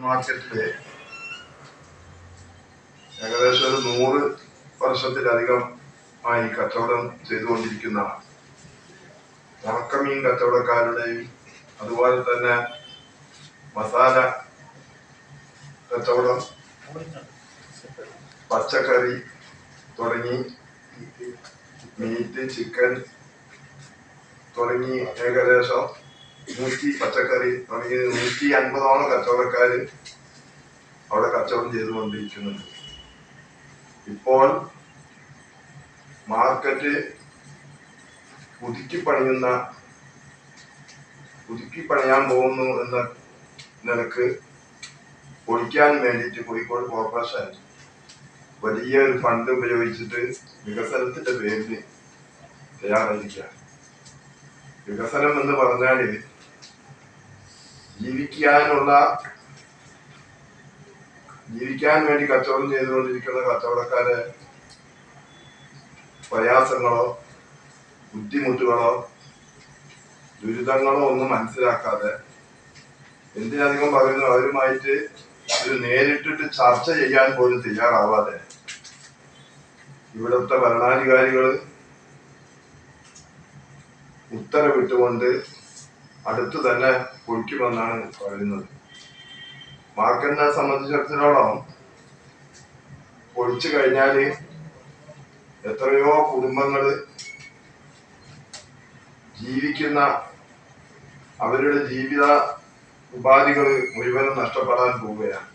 മാർക്കറ്റിൽ ഏകദേശം ഒരു നൂറ് വർഷത്തിലധികം ആയി കച്ചവടം ചെയ്തുകൊണ്ടിരിക്കുന്ന ഉറക്കമീൻ കച്ചവടക്കാരുടെയും അതുപോലെ തന്നെ മസാല കച്ചവടം പച്ചക്കറി തുടങ്ങി മീറ്റ് ചിക്കൻ തുടങ്ങി ഏകദേശം നൂറ്റി പച്ചക്കറി തുടങ്ങി നൂറ്റി അൻപതോളം കച്ചവടക്കാര് അവിടെ കച്ചവടം ചെയ്തുകൊണ്ടിരിക്കുന്നുണ്ട്. ഇപ്പോൾ മാർക്കറ്റ് പുതുക്കി പണിയുന്ന പുതുക്കി പണിയാൻ പോകുന്നു എന്ന നിലയ്ക്ക് പൊളിക്കാൻ വേണ്ടിയിട്ട് കോഴിക്കോട് കോർപ്പറേഷൻ വലിയ ഒരു ഫണ്ട് ഉപയോഗിച്ചിട്ട് വികസനത്തിന്റെ പേരിൽ തയ്യാറായിരിക്കുക വികസനം എന്ന് പറഞ്ഞാൽ ജീവിക്കാനുള്ള ജീവിക്കാൻ വേണ്ടി കച്ചവടം ചെയ്തുകൊണ്ടിരിക്കുന്ന കച്ചവടക്കാരെ പ്രയാസങ്ങളോ ബുദ്ധിമുട്ടുകളോ ദുരിതങ്ങളോ ഒന്നും മനസ്സിലാക്കാതെ എന്തിനധികം പറയുന്നു അവരുമായിട്ട് ഒരു നേരിട്ടിട്ട് ചർച്ച ചെയ്യാൻ പോലും തയ്യാറാവാതെ. ഇവിടുത്തെ ഭരണാധികാരികൾ ഉത്തരവിട്ടുകൊണ്ട് അടുത്ത് തന്നെ കുഴിക്കുമെന്നാണ് പറയുന്നത്. മാർക്കറ്റിനെ സംബന്ധിച്ചിടത്തോളം പൊളിച്ചു കഴിഞ്ഞാൽ എത്രയോ കുടുംബങ്ങൾ ജീവിക്കുന്ന അവരുടെ ജീവിത ഉപാധികൾ മുഴുവനും നഷ്ടപ്പെടാൻ പോവുകയാണ്.